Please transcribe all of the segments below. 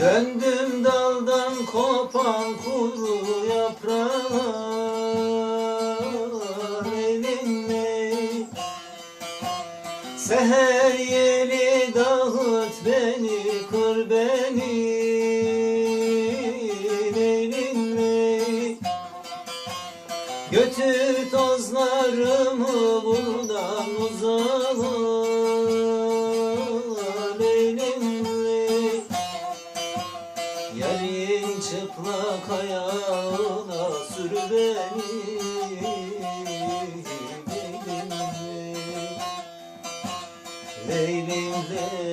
Döndüm daldan kopan kuru yaprağa. Elinle Seher yeli dağıt beni kır beni. Elinle Götür tozlarımı buradan uzağa Yarın çıplak ayağına sür beni. Leylim ley,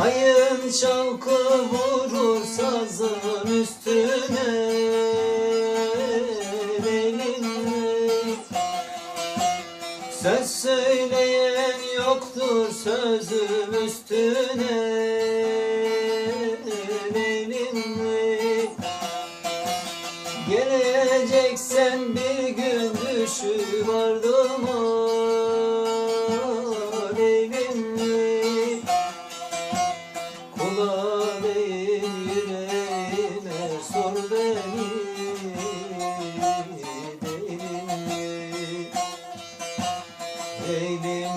Ayın şavkı vurur sazın üstüne Elinle Söz söyleyen yoktur sözüm üstüne Elinle Geleceksen bir gün düşüp ardıma Elinle Leylim